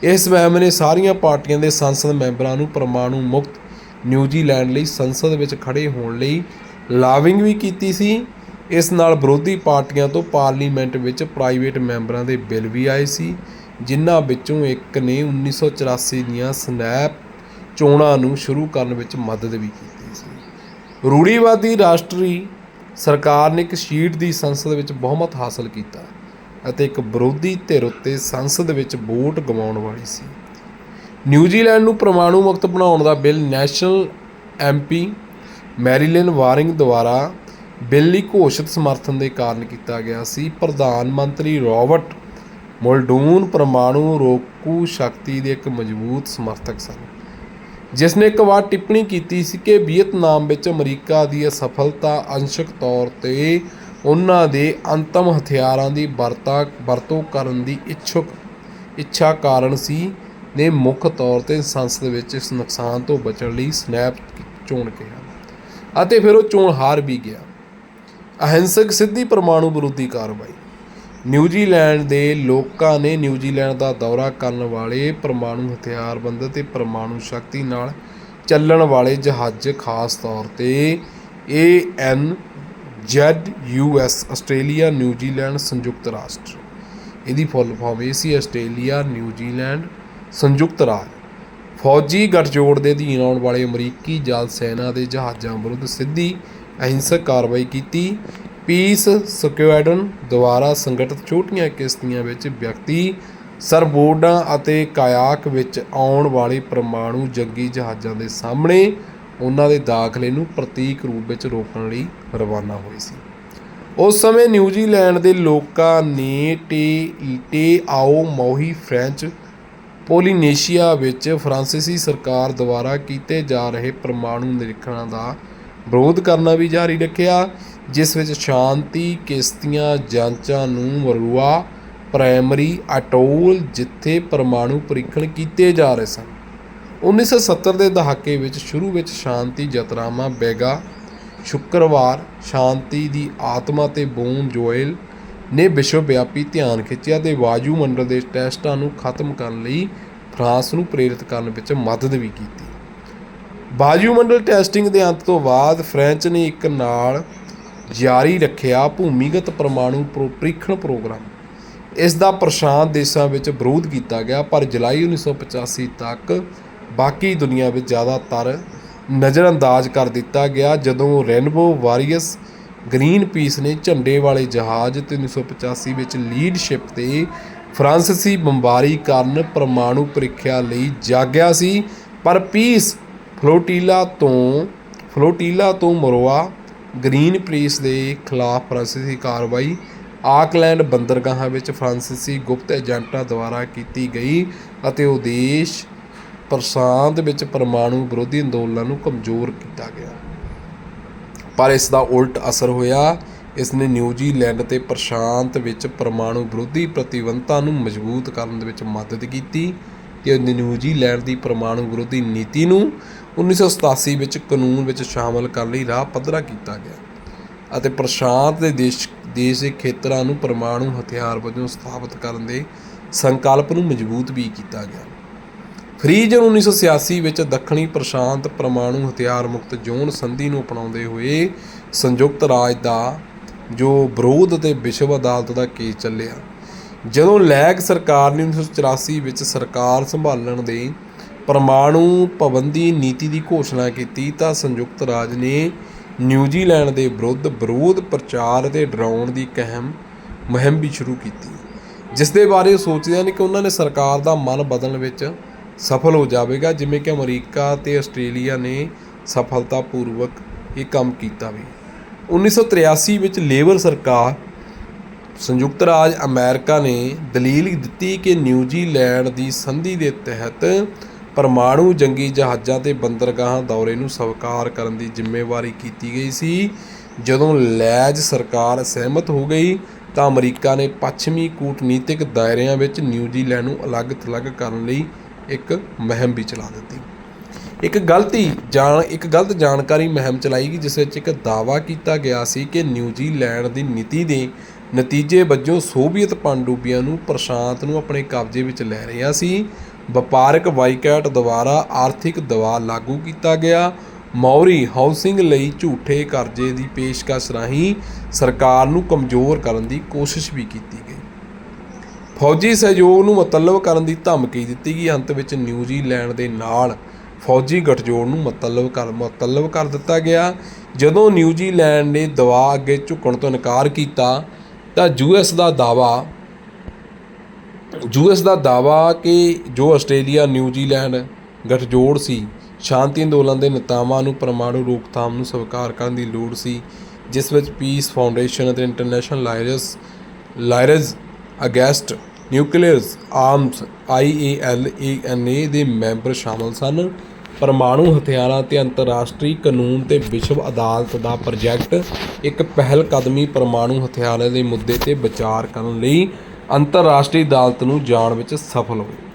ਇਸ ਮੁਹਿੰਮ ਨੇ ਸਾਰੀਆਂ ਪਾਰਟੀਆਂ ਦੇ ਸੰਸਦ ਮੈਂਬਰਾਂ ਨੂੰ ਪਰਮਾਣੂ ਮੁਕਤ ਨਿਊਜ਼ੀਲੈਂਡ ਲਈ ਸੰਸਦ ਵਿੱਚ ਖੜੇ ਹੋਣ ਲਈ ਲਾਵਿੰਗ ਵੀ ਕੀਤੀ ਸੀ। ਇਸ ਨਾਲ ਵਿਰੋਧੀ ਪਾਰਟੀਆਂ ਤੋਂ ਪਾਰਲੀਮੈਂਟ ਵਿੱਚ ਪ੍ਰਾਈਵੇਟ ਮੈਂਬਰਾਂ ਦੇ ਬਿੱਲ ਵੀ ਆਏ ਸੀ, ਜਿਨ੍ਹਾਂ ਵਿੱਚੋਂ ਇੱਕ ਨੇ 1984 ਦੀਆਂ ਸਨੈਪ ਚੋਣਾਂ ਨੂੰ ਸ਼ੁਰੂ ਕਰਨ ਵਿੱਚ ਮਦਦ ਵੀ ਕੀਤੀ। ਰੂੜੀਵਾਦੀ ਰਾਸ਼ਟਰੀ ਸਰਕਾਰ ਨੇ ਇੱਕ ਸ਼ੀਟ ਦੀ ਸੰਸਦ ਵਿੱਚ ਬਹੁਮਤ ਹਾਸਲ ਕੀਤਾ ਅਤੇ ਇੱਕ ਵਿਰੋਧੀ ਧਿਰ ਉੱਤੇ ਸੰਸਦ ਵਿੱਚ ਵੋਟ ਗਵਾਉਣ ਵਾਲੀ ਸੀ। ਨਿਊਜ਼ੀਲੈਂਡ ਨੂੰ ਪਰਮਾਣੂ ਮੁਕਤ ਬਣਾਉਣ ਦਾ bill national MP Marilyn Waring ਦੁਆਰਾ ਬਿੱਲ ਲਈ ਘੋਸ਼ਿਤ ਸਮਰਥਨ ਦੇ ਕਾਰਨ ਕੀਤਾ ਗਿਆ ਸੀ। ਪ੍ਰਧਾਨ ਮੰਤਰੀ ਰਾਬਰਟ ਮੋਲਡੂਨ ਪਰਮਾਣੂ ਰੋਕੂ ਸ਼ਕਤੀ ਦੇ ਇੱਕ ਮਜ਼ਬੂਤ ਸਮਰਥਕ ਸਨ। ਜਿਸ ਨੇ ਇੱਕ ਵਾਰ ਟਿੱਪਣੀ ਕੀਤੀ ਸੀ ਕਿ ਵੀਅਤਨਾਮ ਵਿੱਚ ਅਮਰੀਕਾ ਦੀ ਅਸਫਲਤਾ ਅੰਸ਼ਕ ਤੌਰ ਤੇ ਉਹਨਾਂ ਦੇ ਅੰਤਮ ਹਥਿਆਰਾਂ ਦੀ ਵਰਤਾ, ਵਰਤੋਂ ਕਰਨ ਦੀ ਇੱਛੁਕ, ਇੱਛਾ ਕਾਰਨ ਸੀ, ਨੇ ਮੁੱਖ ਤੌਰ ਤੇ ਸੰਸਦ ਵਿੱਚ ਇਸ ਨੁਕਸਾਨ ਤੋਂ ਬਚਣ ਲਈ ਸਨੈਪ ਚੋਣ ਕਿਹਾ। ਅਤੇ ਫਿਰ ਉਹ ਚੋਣ ਹਾਰ ਵੀ ਗਿਆ। ਅਹਿੰਸਕ ਸਿੱਧੀ ਪਰਮਾਣੂ ਵਿਰੋਧੀ ਕਾਰਵਾਈ। ਨਿਊਜ਼ੀਲੈਂਡ ਦੇ ਲੋਕਾਂ ਨੇ ਨਿਊਜ਼ੀਲੈਂਡ ਦਾ ਦੌਰਾ ਕਰਨ ਵਾਲੇ ਪਰਮਾਣੂ ਹਥਿਆਰਬੰਦ ਅਤੇ ਪਰਮਾਣੂ ਸ਼ਕਤੀ ਨਾਲ ਚੱਲਣ ਵਾਲੇ ਜਹਾਜ਼, ਖਾਸ ਤੌਰ ਤੇ AN ZUS ਆਸਟ੍ਰੇਲੀਆ, ਨਿਊਜ਼ੀਲੈਂਡ ਸੰਯੁਕਤ ਰਾਸ਼ਟਰ। ਇਹਦੀ ਫੁੱਲ ਫਾਰਮ ਇਹ ਸੀ, ਆਸਟ੍ਰੇਲੀਆ, ਨਿਊਜ਼ੀਲੈਂਡ ਸੰਯੁਕਤ ਰਾਜ। ਫੌਜੀ ਗੱਠਜੋੜ ਦੇ ਅਧੀਨ ਆਉਣ ਵਾਲੇ ਅਮਰੀਕੀ ਜਲ ਸੈਨਾ ਦੇ ਜਹਾਜ਼ਾਂ ਵਿਰੁੱਧ ਸਿੱਧੀ ਅਹਿੰਸਕ ਕਾਰਵਾਈ ਕੀਤੀ। ਪੀਸ ਸਕੁਐਡਨ ਦੁਆਰਾ ਸੰਗਠਿਤ ਛੋਟੀਆਂ ਕਿਸ਼ਤੀਆਂ ਵਿੱਚ ਵਿਅਕਤੀ, ਸਰਬੋਰਡਾਂ ਅਤੇ ਕਾਇਆਕ ਵਿੱਚ ਆਉਣ ਵਾਲੇ ਪਰਮਾਣੂ ਜੰਗੀ ਜਹਾਜ਼ਾਂ ਦੇ ਸਾਹਮਣੇ ਉਹਨਾਂ ਦੇ ਦਾਖਲੇ ਨੂੰ ਪ੍ਰਤੀਕ ਰੂਪ ਵਿੱਚ ਰੋਕਣ ਲਈ ਰਵਾਨਾ ਹੋਏ ਸੀ। ਉਸ ਸਮੇਂ ਨਿਊਜ਼ੀਲੈਂਡ ਦੇ ਲੋਕਾਂ ਨੇ ਟੇ ਟੇ ਆਓ ਮੋਹੀ ਫ੍ਰੈਂਚ ਪੋਲੀਨੇਸ਼ੀਆ ਵਿੱਚ ਫਰਾਂਸੀਸੀ ਸਰਕਾਰ ਦੁਆਰਾ ਕੀਤੇ ਜਾ ਰਹੇ ਪਰਮਾਣੂ ਨਿਰੀਖਣਾਂ ਦਾ ਵਿਰੋਧ ਕਰਨਾ ਵੀ ਜਾਰੀ ਰੱਖਿਆ। ਜਿਸ ਵਿੱਚ ਸ਼ਾਂਤੀ ਕਿਸ਼ਤੀਆਂ ਜਾਂਚਾਂ ਨੂੰ ਮਰੂਆ ਪ੍ਰਾਇਮਰੀ ਅਟੋਲ ਜਿੱਥੇ ਪਰਮਾਣੂ ਪਰੀਖਣ ਕੀਤੇ ਜਾ ਰਹੇ ਸਨ। 1970 ਦੇ ਦਹਾਕੇ ਵਿੱਚ ਸ਼ੁਰੂ ਵਿੱਚ ਸ਼ਾਂਤੀ ਯਤਰਾਵਾਂ ਬੈਗਾ, ਸ਼ੁੱਕਰਵਾਰ, ਸ਼ਾਂਤੀ ਦੀ ਆਤਮਾ ਤੇ ਬੋਮ ਜੋਇਲ ਨੇ ਵਿਸ਼ਵ ਵਿਆਪੀ ਧਿਆਨ ਖਿੱਚਿਆ ਤੇ ਵਾਯੂਮੰਡਲ ਦੇ ਟੈਸਟਾਂ ਨੂੰ ਖਤਮ ਕਰਨ ਲਈ ਫਰਾਂਸ ਨੂੰ ਪ੍ਰੇਰਿਤ ਕਰਨ ਵਿੱਚ ਮਦਦ ਵੀ ਕੀਤੀ। ਵਾਯੂਮੰਡਲ ਟੈਸਟਿੰਗ ਦੇ ਅੰਤ ਤੋਂ ਬਾਅਦ ਫ੍ਰੈਂਚ ਨੇ ਇੱਕ ਨਾਲ ਜਾਰੀ ਰੱਖਿਆ ਭੂਮੀਗਤ ਪਰਮਾਣੂ ਪ੍ਰੋ- ਪ੍ਰੀਖਣ ਪ੍ਰੋਗਰਾਮ। ਇਸ ਦਾ ਪ੍ਰਸ਼ਾਂਤ ਦੇਸ਼ਾਂ ਵਿੱਚ ਵਿਰੋਧ ਕੀਤਾ ਗਿਆ, ਪਰ ਜੁਲਾਈ 1985 ਤੱਕ ਬਾਕੀ ਦੁਨੀਆ ਵਿੱਚ ਜ਼ਿਆਦਾਤਰ ਨਜ਼ਰਅੰਦਾਜ਼ ਕਰ ਦਿੱਤਾ ਗਿਆ, ਜਦੋਂ ਰੇਨਬੋ ਵਾਰੀਅਰਸ ਗ੍ਰੀਨ ਪੀਸ ਨੇ ਝੰਡੇ ਵਾਲੇ ਜਹਾਜ਼ ਤੇ 1985 ਵਿੱਚ ਲੀਡਸ਼ਿਪ ਤੇ ਫਰਾਂਸੀਸੀ ਬੰਬਾਰੀ ਕਾਰਨ ਪਰਮਾਣੂ ਪ੍ਰੀਖਿਆ ਲਈ ਜਾਗਿਆ ਸੀ, ਪਰ ਪੀਸ ਫਲੋਟੀਲਾ ਤੋਂ ਫਲੋਟੀਲਾ ਤੋਂ ਮਰੋਆ ਗ੍ਰੀਨ ਪੀਸ ਦੇ ਖਿਲਾਫ ਫਰਾਂਸੀਸੀ ਕਾਰਵਾਈ ਆਕਲੈਂਡ ਬੰਦਰਗਾਹਾਂ ਵਿੱਚ ਫਰਾਂਸੀਸੀ ਗੁਪਤ ਏਜੰਟਾਂ ਦੁਆਰਾ ਕੀਤੀ ਗਈ ਅਤੇ ਉਹ ਪ੍ਰਸ਼ਾਂਤ ਵਿੱਚ ਪਰਮਾਣੂ ਵਿਰੋਧੀ ਅੰਦੋਲਨਾਂ ਨੂੰ ਕਮਜ਼ੋਰ ਕੀਤਾ ਗਿਆ। ਪਰ ਇਸ ਦਾ ਉਲਟ ਅਸਰ ਹੋਇਆ। ਇਸ ਨੇ ਨਿਊਜ਼ੀਲੈਂਡ ਤੇ ਪ੍ਰਸ਼ਾਂਤ ਵਿੱਚ ਪਰਮਾਣੂ ਵਿਰੋਧੀ ਪ੍ਰਤੀਬੰਧਤਾ ਨੂੰ ਮਜ਼ਬੂਤ ਕਰਨ ਦੇ ਵਿੱਚ ਮਦਦ ਕੀਤੀ ਤੇ ਨਿਊਜ਼ੀਲੈਂਡ ਦੀ ਪਰਮਾਣੂ ਵਿਰੋਧੀ ਨੀਤੀ ਨੂੰ 1987 ਵਿੱਚ ਕਾਨੂੰਨ ਵਿੱਚ ਸ਼ਾਮਲ ਕਰਨ ਲਈ ਰਾਹ ਪੱਧਰਾ ਕੀਤਾ ਗਿਆ ਅਤੇ ਪ੍ਰਸ਼ਾਂਤ ਦੇ ਦੇਸ਼ ਦੇਸ਼ ਦੇ ਖੇਤਰਾਂ ਨੂੰ ਪਰਮਾਣੂ ਹਥਿਆਰ ਵਜੋਂ ਸਥਾਪਤ ਕਰਨ ਦੇ ਸੰਕਲਪ ਨੂੰ ਮਜ਼ਬੂਤ ਵੀ ਕੀਤਾ ਗਿਆ। ਫਰੀਜਨ 1986 ਵਿੱਚ ਦੱਖਣੀ ਪ੍ਰਸ਼ਾਂਤ ਪਰਮਾਣੂ ਹਥਿਆਰ ਮੁਕਤ ਜ਼ੋਨ ਸੰਧੀ ਨੂੰ ਅਪਣਾਉਂਦੇ ਹੋਏ ਸੰਯੁਕਤ ਰਾਜ ਦਾ, ਜੋ ਵਿਰੋਧ ਅਤੇ ਵਿਸ਼ਵ ਅਦਾਲਤ ਦਾ ਕੇਸ ਚੱਲਿਆ। ਜਦੋਂ ਲੈਗ ਸਰਕਾਰ ਨੇ 1984 ਵਿੱਚ ਸਰਕਾਰ ਸੰਭਾਲਣ ਦੇ ਪਰਮਾਣੂ ਪਾਬੰਦੀ ਨੀਤੀ ਦੀ ਘੋਸ਼ਣਾ ਕੀਤੀ ਤਾਂ ਸੰਯੁਕਤ ਰਾਜ ਨੇ ਨਿਊਜ਼ੀਲੈਂਡ ਦੇ ਵਿਰੁੱਧ ਵਿਰੋਧ ਪ੍ਰਚਾਰ ਅਤੇ ਡਰਾਉਣ ਦੀ ਇੱਕ ਅਹਿਮ ਮੁਹਿੰਮ ਵੀ ਸ਼ੁਰੂ ਕੀਤੀ। ਜਿਸ ਦੇ ਬਾਰੇ ਉਹ ਸੋਚਦੇ ਹਨ ਕਿ ਉਹਨਾਂ ਨੇ ਸਰਕਾਰ ਦਾ ਮਨ ਬਦਲਣ ਵਿੱਚ ਸਫਲ ਹੋ ਜਾਵੇਗਾ, ਜਿਵੇਂ ਕਿ ਅਮਰੀਕਾ ਤੇ ਆਸਟ੍ਰੇਲੀਆ ਨੇ ਸਫਲਤਾਪੂਰਵਕ ਇਹ ਕੰਮ ਕੀਤਾ ਵੀ। 1983 ਵਿੱਚ ਲੇਬਰ ਸਰਕਾਰ ਸੰਯੁਕਤ ਰਾਜ ਅਮਰੀਕਾ ਨੇ ਦਲੀਲ ਦਿੱਤੀ ਕਿ ਨਿਊਜ਼ੀਲੈਂਡ ਦੀ ਸੰਧੀ ਦੇ ਤਹਿਤ ਪਰਮਾਣੂ ਜੰਗੀ ਜਹਾਜ਼ਾਂ ਤੇ ਬੰਦਰਗਾਹਾਂ ਦੌਰੇ ਨੂੰ ਸਵੀਕਾਰ ਕਰਨ ਦੀ ਜ਼ਿੰਮੇਵਾਰੀ ਕੀਤੀ ਗਈ ਸੀ। ਜਦੋਂ ਲੈਜ ਸਰਕਾਰ ਸਹਿਮਤ ਹੋ ਗਈ, ਤਾਂ ਅਮਰੀਕਾ ਨੇ ਪੱਛਮੀ ਕੂਟਨੀਤਿਕ ਦਾਇਰਿਆਂ ਵਿੱਚ ਨਿਊਜ਼ੀਲੈਂਡ ਨੂੰ ਅਲੱਗ-ਥਲੱਗ ਕਰਨ ਲਈ ਇੱਕ ਮੁਹਿੰਮ ਵੀ ਚਲਾ ਦਿੱਤੀ। ਇੱਕ ਗਲਤੀ ਜਾਣ, ਇੱਕ ਗਲਤ ਜਾਣਕਾਰੀ ਮੁਹਿੰਮ ਚਲਾਈ ਗਈ, ਜਿਸ ਵਿੱਚ ਇੱਕ ਦਾਅਵਾ ਕੀਤਾ ਗਿਆ ਸੀ ਕਿ ਨਿਊਜ਼ੀਲੈਂਡ ਦੀ ਨੀਤੀ ਦੇ ਨਤੀਜੇ ਵਜੋਂ ਸੋਵੀਅਤ ਪਣਡੁੱਬੀਆਂ ਨੂੰ ਪ੍ਰਸ਼ਾਂਤ ਨੂੰ ਆਪਣੇ ਕਬਜ਼ੇ ਵਿੱਚ ਲੈ ਰਿਹਾ ਸੀ। ਵਪਾਰਕ ਬਾਈਕਾਟ ਦੁਆਰਾ ਆਰਥਿਕ ਦਬਾਅ ਲਾਗੂ ਕੀਤਾ ਗਿਆ। ਮੌਰੀ ਹਾਊਸਿੰਗ ਲਈ ਝੂਠੇ ਕਰਜ਼ੇ ਦੀ ਪੇਸ਼ਕਸ਼ ਰਾਹੀਂ ਸਰਕਾਰ ਨੂੰ ਕਮਜ਼ੋਰ ਕਰਨ ਦੀ ਕੋਸ਼ਿਸ਼ ਵੀ ਕੀਤੀ ਗਈ। ਫੌਜੀ ਸਹਿਯੋਗ ਨੂੰ ਮੁਤਲਬ ਕਰਨ ਦੀ ਧਮਕੀ ਦਿੱਤੀ ਗਈ। ਅੰਤ ਵਿੱਚ ਨਿਊਜ਼ੀਲੈਂਡ ਦੇ ਨਾਲ ਫੌਜੀ ਗਠਜੋੜ ਨੂੰ ਮੁਤਲਬ ਕਰ ਮੁਤਲਬ ਕਰ ਦਿੱਤਾ ਗਿਆ। ਜਦੋਂ ਨਿਊਜ਼ੀਲੈਂਡ ਨੇ ਦਵਾ ਅੱਗੇ ਝੁਕਣ ਤੋਂ ਇਨਕਾਰ ਕੀਤਾ ਤਾਂ ਯੂਐਸ ਦਾ ਦਾਵਾ ਯੂਐਸ ਦਾ ਦਾਅਵਾ ਕਿ ਜੋ ਆਸਟ੍ਰੇਲੀਆ ਨਿਊਜ਼ੀਲੈਂਡ ਗਠਜੋੜ ਸੀ, ਸ਼ਾਂਤੀ ਅੰਦੋਲਨ ਦੇ ਨੇਤਾਵਾਂ ਨੂੰ ਪਰਮਾਣੂ ਰੋਕਥਾਮ ਨੂੰ ਸਵੀਕਾਰ ਕਰਨ ਦੀ ਲੋੜ ਸੀ, ਜਿਸ ਵਿੱਚ ਪੀਸ ਫਾਊਂਡੇਸ਼ਨ ਅਤੇ International Lawyers Lawyers Against Nuclears Arms IALANA ਦੇ ਮੈਂਬਰ ਸ਼ਾਮਲ ਸਨ। ਪਰਮਾਣੂ ਹਥਿਆਰਾਂ ਤੇ ਅੰਤਰਰਾਸ਼ਟਰੀ ਕਾਨੂੰਨ ਤੇ ਵਿਸ਼ਵ ਅਦਾਲਤ ਦਾ ਪ੍ਰੋਜੈਕਟ ਇੱਕ ਪਹਿਲ ਕਦਮੀ ਪਰਮਾਣੂ ਹਥਿਆਰਾਂ ਦੇ ਮੁੱਦੇ ਤੇ ਵਿਚਾਰ ਕਰਨ ਲਈ ਅੰਤਰਰਾਸ਼ਟਰੀ ਅਦਾਲਤ ਨੂੰ ਜਾਣ ਵਿੱਚ ਸਫਲ ਹੋਏ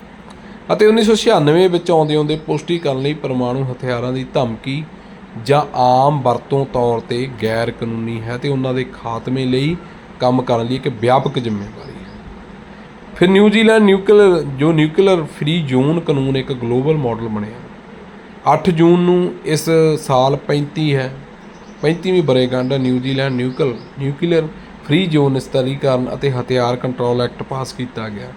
ਅਤੇ 1996 ਵਿੱਚ ਆਉਂਦੇ ਆਉਂਦੇ ਪੁਸ਼ਟੀ ਕਰਨ ਲਈ ਪਰਮਾਣੂ ਹਥਿਆਰਾਂ ਦੀ ਧਮਕੀ ਜਾਂ ਆਮ ਵਰਤੋਂ ਤੌਰ ਤੇ ਗੈਰ ਕਾਨੂੰਨੀ ਹੈ ਤੇ ਉਹਨਾਂ ਦੇ ਖਾਤਮੇ ਲਈ ਕੰਮ ਕਰਨ ਲਈ ਇੱਕ ਵਿਆਪਕ ਜ਼ਿੰਮੇਵਾਰੀ ਹੈ। ਫਿਰ ਨਿਊਜ਼ੀਲੈਂਡ ਨਿਊਕਲੀਅਰ ਜੋ ਨਿਊਕਲੀਅਰ ਫ੍ਰੀ ਜ਼ੋਨ ਕਾਨੂੰਨ ਇੱਕ ਗਲੋਬਲ ਮਾਡਲ ਬਣਿਆ 8 ਜੂਨ ਨੂੰ ਇਸ ਸਾਲ 35 ਹੈ 35ਵੀਂ ਬਰੇਗੰਢ ਨਿਊਜ਼ੀਲੈਂਡ ਨਿਊਕਲ, ਨਿਊਕਲੀਅਰ ਫ੍ਰੀ ਜ਼ੋਨ ਨਿਸਤਰੀਕਰਨ ਅਤੇ ਹਥਿਆਰ ਕੰਟਰੋਲ ਐਕਟ ਪਾਸ ਕੀਤਾ ਗਿਆ।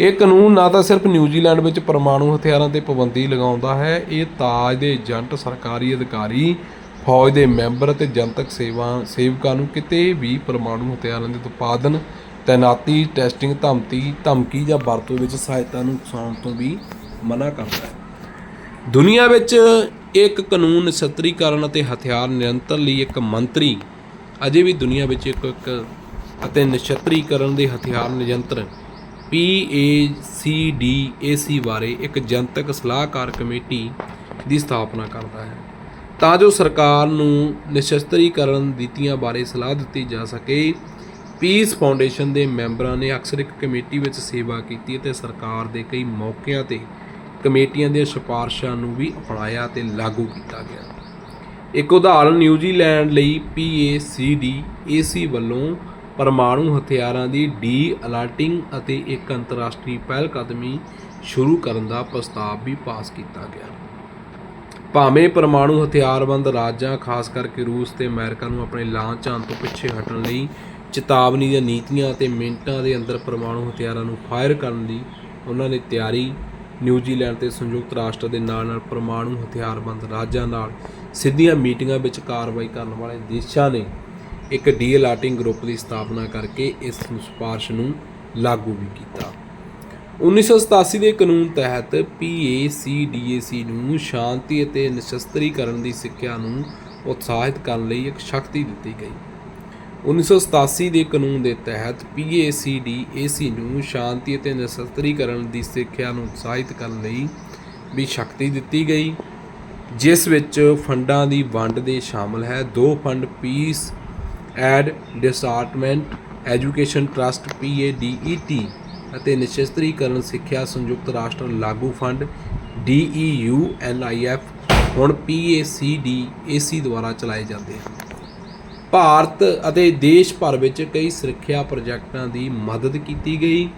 ਇਹ ਕਾਨੂੰਨ ਨਾ ਤਾਂ ਸਿਰਫ ਨਿਊਜ਼ੀਲੈਂਡ ਵਿੱਚ ਪਰਮਾਣੂ ਹਥਿਆਰਾਂ ਤੇ ਪਾਬੰਦੀ ਲਗਾਉਂਦਾ ਹੈ, ਇਹ ਤਾਜ ਦੇ ਏਜੰਟ, ਸਰਕਾਰੀ ਅਧਿਕਾਰੀ, ਫੌਜ ਦੇ ਮੈਂਬਰ ਅਤੇ ਜਨਤਕ ਸੇਵਾ ਸੇਵਕਾਂ ਨੂੰ ਕਿਤੇ ਵੀ ਪਰਮਾਣੂ ਹਥਿਆਰਾਂ ਦੇ ਉਤਪਾਦਨ, ਤੈਨਾਤੀ, ਟੈਸਟਿੰਗ ਧਮਕੀ ਧਮਕੀ ਜਾਂ ਵਰਤੋਂ ਵਿੱਚ ਸਹਾਇਤਾ ਨੂੰ ਉਕਸਾਉਣ ਤੋਂ ਵੀ ਮਨਾ ਕਰਦਾ ਹੈ। ਦੁਨੀਆ ਵਿੱਚ ਇੱਕ ਕਾਨੂੰਨ ਨਿਸ਼ਸਤਰੀਕਰਨ ਅਤੇ ਹਥਿਆਰ ਨਿਯੰਤਰਣ ਲਈ ਇੱਕ ਮੰਤਰੀ ਅਜੇ ਵੀ ਦੁਨੀਆ ਵਿੱਚ ਇੱਕ ਇੱਕ ਅਤੇ ਨਿਸ਼ਸਤਰੀਕਰਨ ਦੇ ਹਥਿਆਰ ਨਿਯੰਤਰਣ PACDAC ਬਾਰੇ ਇੱਕ ਜਨਤਕ ਸਲਾਹਕਾਰ ਕਮੇਟੀ ਦੀ ਸਥਾਪਨਾ ਕਰਦਾ ਹੈ। ਤਾਂ ਜੋ ਸਰਕਾਰ ਨੂੰ ਨਿਸ਼ਸਤਰੀਕਰਨ ਨੀਤੀਆਂ ਬਾਰੇ ਸਲਾਹ ਦਿੱਤੀ ਜਾ ਸਕੇ, ਪੀਸ ਫਾਊਂਡੇਸ਼ਨ ਦੇ ਮੈਂਬਰਾਂ ਨੇ ਅਕਸਰ ਇੱਕ ਕਮੇਟੀ ਵਿੱਚ ਸੇਵਾ ਕੀਤੀ ਅਤੇ ਸਰਕਾਰ ਦੇ ਕਈ ਮੌਕਿਆਂ ਤੇ ਕਮੇਟੀਆਂ ਦੀਆਂ ਸਿਫਾਰਸ਼ਾਂ ਨੂੰ ਵੀ ਅਪਣਾਇਆ ਤੇ ਲਾਗੂ ਕੀਤਾ ਗਿਆ। ਇੱਕ ਉਦਾਹਰਣ ਨਿਊਜ਼ੀਲੈਂਡ ਲਈ PACD ਵੱਲੋਂ ਪਰਮਾਣੂ ਹਥਿਆਰਾਂ ਦੀ ਡੀ ਅਲਰਟਿੰਗ ਅਤੇ ਇੱਕ ਅੰਤਰਰਾਸ਼ਟਰੀ ਪਹਿਲਕਦਮੀ ਸ਼ੁਰੂ ਕਰਨ ਦਾ ਪ੍ਰਸਤਾਵ ਵੀ ਪਾਸ ਕੀਤਾ ਗਿਆ। ਭਾਵੇਂ ਪਰਮਾਣੂ ਹਥਿਆਰਬੰਦ ਰਾਜਾਂ, ਖਾਸ ਕਰਕੇ ਰੂਸ ਤੇ ਅਮਰੀਕਾ ਨੂੰ ਆਪਣੇ ਲਾਂఛਾਨ ਤੋਂ ਪਿੱਛੇ ਹਟਣ ਲਈ ਚੇਤਾਵਨੀ ਦੀਆਂ ਨੀਤੀਆਂ ਅਤੇ ਮਿੰਟਾਂ ਦੇ ਅੰਦਰ ਪਰਮਾਣੂ ਹਥਿਆਰਾਂ ਨੂੰ ਫਾਇਰ ਕਰਨ ਦੀ ਉਹਨਾਂ ਨੇ ਤਿਆਰੀ ਨਿਊਜ਼ੀਲੈਂਡ ਤੇ ਸੰਯੁਕਤ ਰਾਸ਼ਟਰ ਦੇ ਨਾਲ ਨਾਲ ਪਰਮਾਣੂ ਹਥਿਆਰਬੰਦ ਰਾਜਾਂ ਨਾਲ ਸਿੱਧੀਆਂ ਮੀਟਿੰਗਾਂ ਵਿੱਚ ਕਾਰਵਾਈ ਕਰਨ ਵਾਲੇ ਦੇਸ਼ਾਂ ਨੇ ਇੱਕ ਡੀ ਅਲਾਟਿੰਗ ਗਰੁੱਪ ਦੀ ਸਥਾਪਨਾ ਕਰਕੇ ਇਸ ਸਿਫਾਰਸ਼ ਨੂੰ ਲਾਗੂ ਵੀ ਕੀਤਾ। 1987 ਦੇ ਕਾਨੂੰਨ ਤਹਿਤ PACDAC ਨੂੰ ਸ਼ਾਂਤੀ ਅਤੇ ਨਿਸ਼ਸਤਰੀਕਰਨ ਦੀ ਸਿੱਖਿਆ ਨੂੰ ਉਤਸ਼ਾਹਿਤ ਕਰਨ ਲਈ ਇੱਕ ਸ਼ਕਤੀ ਦਿੱਤੀ ਗਈ। 1987 ਦੇ ਕਾਨੂੰਨ ਦੇ ਤਹਿਤ PACDAC ਨੂੰ ਸ਼ਾਂਤੀ ਅਤੇ ਨਿਸ਼ਸਤਰੀਕਰਨ ਦੀ ਸਿੱਖਿਆ ਨੂੰ ਉਤਸ਼ਾਹਿਤ ਕਰਨ ਲਈ ਵੀ ਸ਼ਕਤੀ ਦਿੱਤੀ ਗਈ। ਜਿਸ ਵਿੱਚ ਫੰਡਾਂ ਦੀ ਵੰਡ ਦੇ ਸ਼ਾਮਲ ਹੈ। ਦੋ Fund Peace and Disarmament, Education Trust PADET ਅਤੇ ਨਿਸ਼ਸਤਰੀਕਰਨ ਸਿੱਖਿਆ ਸੰਯੁਕਤ ਰਾਸ਼ਟਰ ਲਾਗੂ ਫੰਡ DEU NIF ਹੁਣ PACDAC ਦੁਆਰਾ ਚਲਾਏ ਜਾਂਦੇ ਹਨ। ਭਾਰਤ ਅਤੇ ਦੇਸ਼ ਭਰ ਵਿੱਚ ਕਈ ਸੁਰੱਖਿਆ ਪ੍ਰੋਜੈਕਟਾਂ ਦੀ ਮਦਦ ਕੀਤੀ ਗਈ।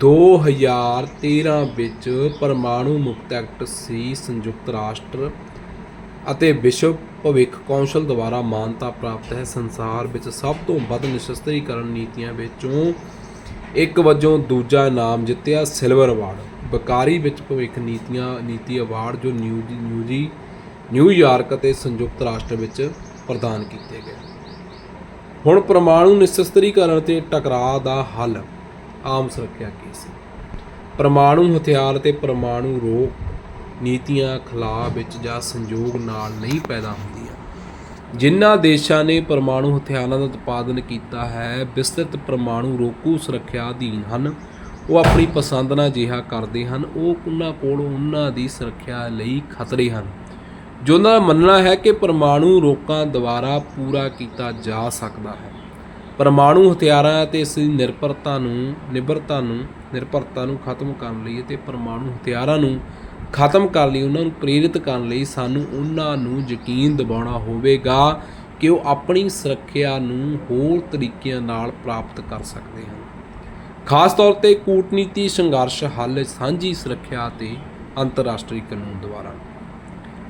2013 ਵਿੱਚ ਪਰਮਾਣੂ ਮੁਕਤ ਐਕਟ ਸੀ, ਸੰਯੁਕਤ ਰਾਸ਼ਟਰ ਅਤੇ ਵਿਸ਼ਵ ਭਵਿੱਖ ਕੌਂਸਲ ਦੁਆਰਾ ਮਾਨਤਾ ਪ੍ਰਾਪਤ ਹੈ। ਸੰਸਾਰ ਵਿੱਚ ਸਭ ਤੋਂ ਵੱਧ ਨਿਸ਼ਸਤਰੀਕਰਨ ਨੀਤੀਆਂ ਵਿੱਚੋਂ ਇੱਕ ਵਜੋਂ ਦੂਜਾ ਇਨਾਮ ਜਿੱਤਿਆ ਸਿਲਵਰ ਅਵਾਰਡ ਬਕਾਰੀ ਵਿੱਚ ਭਵਿੱਖ ਨੀਤੀਆਂ, ਨੀਤੀ ਅਵਾਰਡ ਜੋ ਨਿਊਜੀ ਨਿਊਜੀ ਨਿਊਯਾਰਕ ਅਤੇ ਸੰਯੁਕਤ ਰਾਸ਼ਟਰ ਵਿੱਚ ਪ੍ਰਦਾਨ ਕੀਤੇ ਗਏ। ਹੁਣ ਪਰਮਾਣੂ ਨਿਸ਼ਸਤਰੀਕਰਨ ਤੇ ਟਕਰਾਅ ਦਾ ਹੱਲ ਆਮ ਸੁਰੱਖਿਆ ਕੇਸ। ਪਰਮਾਣੂ ਹਥਿਆਰ ਤੇ ਪਰਮਾਣੂ ਰੋਕ ਨੀਤੀਆਂ ਖਿਲਾਫ ਵਿੱਚ ਜਾਂ ਸੰਯੋਗ ਨਾਲ ਨਹੀਂ ਪੈਦਾ ਹੁੰਦੀਆਂ। ਜਿਨ੍ਹਾਂ ਦੇਸ਼ਾਂ ਨੇ ਪਰਮਾਣੂ ਹਥਿਆਰਾਂ ਦਾ ਉਤਪਾਦਨ ਕੀਤਾ ਹੈ ਵਿਸਤ੍ਰਿਤ ਪਰਮਾਣੂ ਰੋਕੂ ਸੁਰੱਖਿਆ ਅਧੀਨ ਹਨ। ਉਹ ਆਪਣੀ ਪਸੰਦ ਨਾਲ ਅਜਿਹਾ ਕਰਦੇ ਹਨ। ਉਹ ਉਹਨਾਂ ਕੋਲ ਉਹਨਾਂ ਦੀ ਸੁਰੱਖਿਆ ਲਈ ਖਤਰੇ ਹਨ। ਜੋ ਉਹਨਾਂ ਦਾ ਮੰਨਣਾ ਹੈ ਕਿ ਪਰਮਾਣੂ ਰੋਕਾਂ ਦੁਆਰਾ ਪੂਰਾ ਕੀਤਾ ਜਾ ਸਕਦਾ ਹੈ। ਪਰਮਾਣੂ ਹਥਿਆਰਾਂ ਅਤੇ ਇਸ ਦੀ ਨਿਰਭਰਤਾ ਨੂੰ ਨਿਰਭਰਤਾ ਨੂੰ ਨਿਰਭਰਤਾ ਨੂੰ ਖਤਮ ਕਰਨ ਲਈ ਅਤੇ ਪਰਮਾਣੂ ਹਥਿਆਰਾਂ ਨੂੰ ਖਤਮ ਕਰਨ ਲਈ, ਉਹਨਾਂ ਨੂੰ ਪ੍ਰੇਰਿਤ ਕਰਨ ਲਈ ਸਾਨੂੰ ਉਹਨਾਂ ਨੂੰ ਯਕੀਨ ਦਿਵਾਉਣਾ ਹੋਵੇਗਾ ਕਿ ਉਹ ਆਪਣੀ ਸੁਰੱਖਿਆ ਨੂੰ ਹੋਰ ਤਰੀਕਿਆਂ ਨਾਲ ਪ੍ਰਾਪਤ ਕਰ ਸਕਦੇ ਹਨ। ਖਾਸ ਤੌਰ ਤੇ ਕੂਟਨੀਤੀ ਸੰਘਰਸ਼ ਹੱਲ ਸਾਂਝੀ ਸੁਰੱਖਿਆ ਅਤੇ ਅੰਤਰਰਾਸ਼ਟਰੀ ਕਾਨੂੰਨ ਦੁਆਰਾ।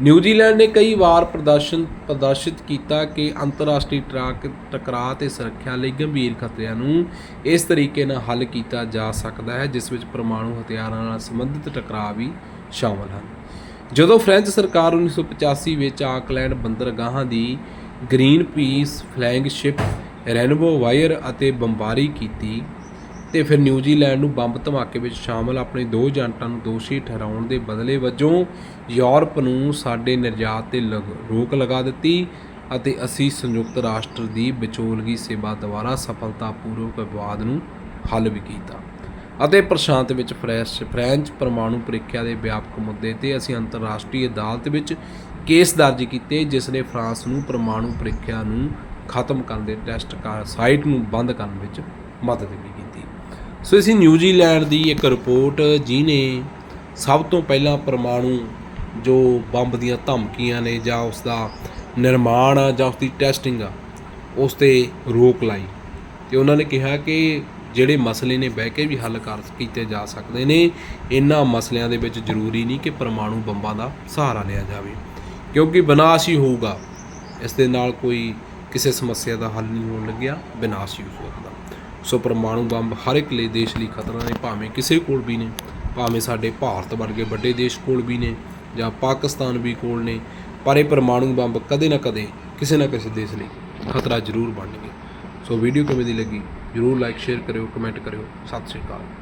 ਨਿਊਜ਼ੀਲੈਂਡ ਨੇ ਕਈ ਵਾਰ ਪ੍ਰਦਰਸ਼ਨ ਪ੍ਰਦਰਸ਼ਿਤ ਕੀਤਾ ਕਿ ਅੰਤਰਰਾਸ਼ਟਰੀ ਟਰੱਕ ਟਕਰਾਅ ਤੇ ਸੁਰੱਖਿਆ ਲਈ ਗੰਭੀਰ ਖਤਰਿਆਂ ਨੂੰ ਇਸ ਤਰੀਕੇ ਨਾਲ ਹੱਲ ਕੀਤਾ ਜਾ ਸਕਦਾ ਹੈ, ਜਿਸ ਵਿੱਚ ਪਰਮਾਣੂ ਹਥਿਆਰਾਂ ਨਾਲ ਸੰਬੰਧਿਤ ਟਕਰਾਅ ਵੀ ਸ਼ਾਮਲ ਹਨ। ਜਦੋਂ ਫ੍ਰੈਂਚ ਸਰਕਾਰ 1985 ਵਿੱਚ ਆਕਲੈਂਡ ਬੰਦਰਗਾਹਾਂ ਦੀ Greenpeace flagship Rainbow Warrior ਅਤੇ ਬੰਬਾਰੀ ਕੀਤੀ ਤੇ ਫਿਰ ਨਿਊਜ਼ੀਲੈਂਡ ਨੂੰ ਬੰਬ ਧਮਾਕੇ ਵਿੱਚ ਸ਼ਾਮਲ ਆਪਣੇ ਦੋ ਏਜੰਟਾਂ ਨੂੰ ਦੋਸ਼ੀ ਠਹਿਰਾਉਣ ਦੇ ਬਦਲੇ ਵਜੋਂ ਯੂਰਪ ਨੂੰ ਸਾਡੇ ਨਿਰਯਾਤ ਤੇ ਲਗ- ਰੋਕ ਲਗਾ ਦਿੱਤੀ ਅਤੇ ਅਸੀਂ ਸੰਯੁਕਤ ਰਾਸ਼ਟਰ ਦੀ ਵਿਚੋਲਗੀ ਸੇਵਾ ਦੁਆਰਾ ਸਫਲਤਾਪੂਰਵਕ ਵਿਵਾਦ ਨੂੰ ਹੱਲ ਵੀ ਕੀਤਾ। ਅਤੇ ਪ੍ਰਸ਼ਾਂਤ ਵਿੱਚ ਫਰੈਸ਼, ਫ੍ਰੈਂਚ ਪਰਮਾਣੂ ਪ੍ਰੀਖਿਆ ਦੇ ਵਿਆਪਕ ਮੁੱਦੇ ਤੇ ਅਸੀਂ ਅੰਤਰਰਾਸ਼ਟਰੀ ਅਦਾਲਤ ਵਿੱਚ ਕੇਸ ਦਰਜ ਕੀਤੇ, ਜਿਸ ਨੇ ਫਰਾਂਸ ਨੂੰ ਪਰਮਾਣੂ ਪ੍ਰੀਖਿਆ ਨੂੰ ਖਤਮ ਕਰਨ ਦੇ ਟੈਸਟ ਕਾਰ, ਸਾਈਟ ਨੂੰ ਬੰਦ ਕਰਨ ਵਿੱਚ ਮਦਦ ਕੀਤੀ। ਸੋ ਅਸੀਂ ਨਿਊਜ਼ੀਲੈਂਡ ਦੀ ਇੱਕ ਰਿਪੋਰਟ ਜਿਹਨੇ ਸਭ ਤੋਂ ਪਹਿਲਾਂ ਪਰਮਾਣੂ ਜੋ ਬੰਬ ਦੀਆਂ ਧਮਕੀਆਂ ਨੇ ਜਾਂ ਉਸ ਦਾ ਨਿਰਮਾਣ ਆ ਜਾਂ ਉਸ ਦੀ ਟੈਸਟਿੰਗ ਆ, ਉਸ ਤੇ ਰੋਕ ਲਾਈ। ਤੇ ਉਹਨਾਂ ਨੇ ਕਿਹਾ ਕਿ ਜਿਹੜੇ ਮਸਲੇ ਨੇ ਬਹਿ ਕੇ ਵੀ ਹੱਲ ਕਰ ਕੀਤੇ ਜਾ ਸਕਦੇ ਨੇ, ਇਹਨਾਂ ਮਸਲਿਆਂ ਦੇ ਵਿੱਚ ਜ਼ਰੂਰੀ ਨਹੀਂ ਕਿ ਪਰਮਾਣੂ ਬੰਬਾਂ ਦਾ ਸਹਾਰਾ ਲਿਆ ਜਾਵੇ, ਕਿਉਂਕਿ ਵਿਨਾਸ਼ ਹੀ ਹੋਊਗਾ। ਇਸ ਦੇ ਨਾਲ ਕੋਈ ਕਿਸੇ ਸਮੱਸਿਆ ਦਾ ਹੱਲ ਨਹੀਂ ਹੋਣ ਲੱਗਿਆ, ਵਿਨਾਸ਼ ਹੀ ਹੋ ਸਕਦਾ। ਸੋ ਪਰਮਾਣੂ ਬੰਬ ਹਰ ਇੱਕ ਲਈ ਦੇਸ਼ ਲਈ ਖਤਰਾ ਨੇ, ਭਾਵੇਂ ਕਿਸੇ ਕੋਲ ਵੀ ਨੇ, ਭਾਵੇਂ ਸਾਡੇ ਭਾਰਤ ਵਰਗੇ ਵੱਡੇ ਦੇਸ਼ ਕੋਲ ਵੀ ਨੇ ਜਾਂ ਪਾਕਿਸਤਾਨ ਵੀ ਕੋਲ ਨੇ, ਪਰ ਇਹ ਪਰਮਾਣੂ ਬੰਬ ਕਦੇ ਨਾ ਕਦੇ ਕਿਸੇ ਨਾ ਕਿਸੇ ਦੇਸ਼ ਲਈ ਖਤਰਾ ਜ਼ਰੂਰ ਬਣਨਗੇ। ਸੋ ਵੀਡੀਓ ਕਿਵੇਂ ਦੀ ਲੱਗੀ? ਜਰੂਰ ਲਾਈਕ ਸ਼ੇਅਰ ਕਰਿਓ ਕਮੈਂਟ ਕਰਿਓ। ਸਤਿ ਸ਼੍ਰੀ ਅਕਾਲ।